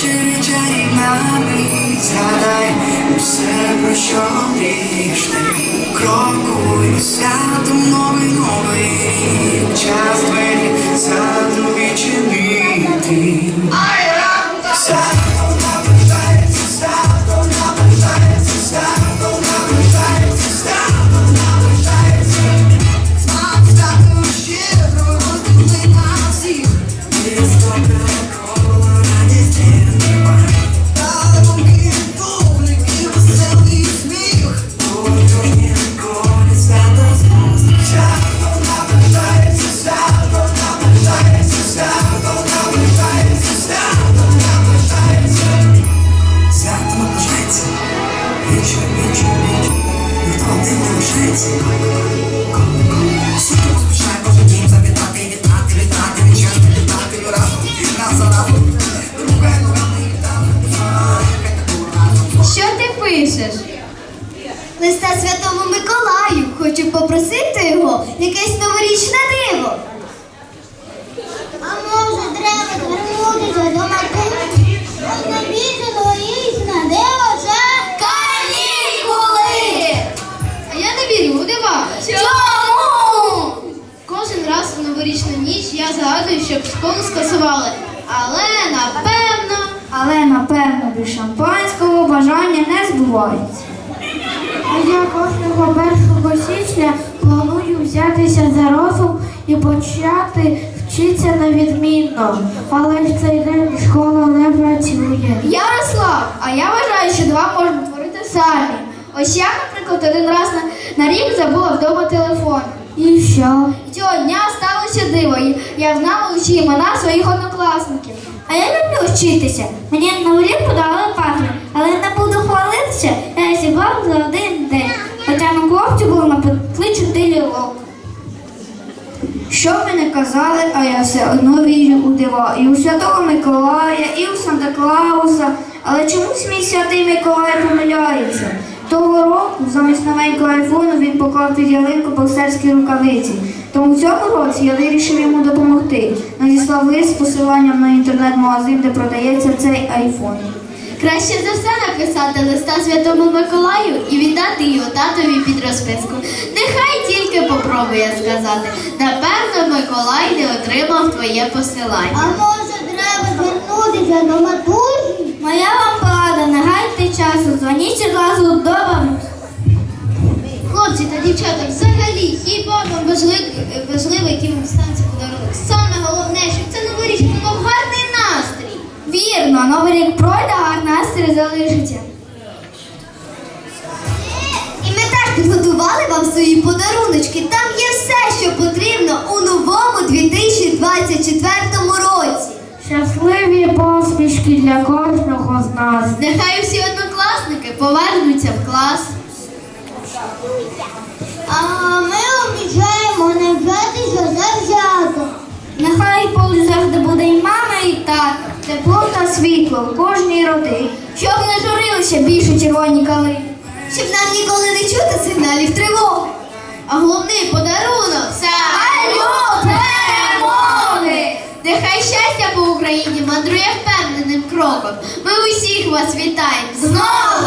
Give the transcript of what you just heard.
Черчай нами згадай усе, про що мрієш ти. Крокуй, свято новий час двері ти Листа Святому Миколаю. Хочу попросити його якесь новорічне диво. А може треба звернутися до матері? Ось найбільше новорічна диво це Канікули! А я не вірю у дива. Чому? Кожен раз у новорічну ніч я згадую, щоб школу скасували. Але напевно. Але напевно без шампанського бажання не збуваються. Я кожного 1 січня планую взятися за розум і почати вчитися на відмінно. Але в цей день школа не працює. Ярослав, а я вважаю, що два можна творити самі. Ось я, наприклад, один раз на, на рік забула вдома телефон. І що? І цього дня сталося диво. Я знала усі імена своїх однокласників. А я люблю вчитися. Мені на урі подали пазли, але Що б ми не казали, а я все одно вірю у дива. І у Святого Миколая, і у Санта Клауса. Але чомусь мій святий Миколай помиляється. Того року замість новенького айфону він поклав під ялинку боксерські рукавиці. Тому в цьому році я вирішив йому допомогти. Надіслав лист з посиланням на інтернет-магазин, де продається цей айфон. Краще за все написати листа Святому Миколаю і віддати його татові під розписку. Нехай тільки попробує сказати. Напевно, Миколай не отримав твоє посилання. А може треба звернутися до матусі? Моя вам порада, не гайте часу, дзвоніть одразу до бабусі. Хлопці та дівчата, взагалі, хіба вам важливий, важливий, який вам станеться подарунок. Саме головне, щоб це новорічний був гарний настрій. Вірно, новий рік пройде, а настрій залишиться. І ми теж підготували вам свої подаруночки. Там є все, що потрібно у новому 2024 році. Щасливі посмішки для кожного з нас. Нехай усі однокласники повернуться в клас. А ми обіцяємо не взятися за взято. Нехай поруч завжди буде і мама, і тато, тепло та світло в кожній родині. Щоб не журилися більше червоні калини. Щоб нам ніколи не чути сигналів тривоги. А головний подарунок це Алло, перемоги! Нехай щастя по Україні мандрує впевненим кроком. Ми усіх вас вітаємо з З новим перемогою!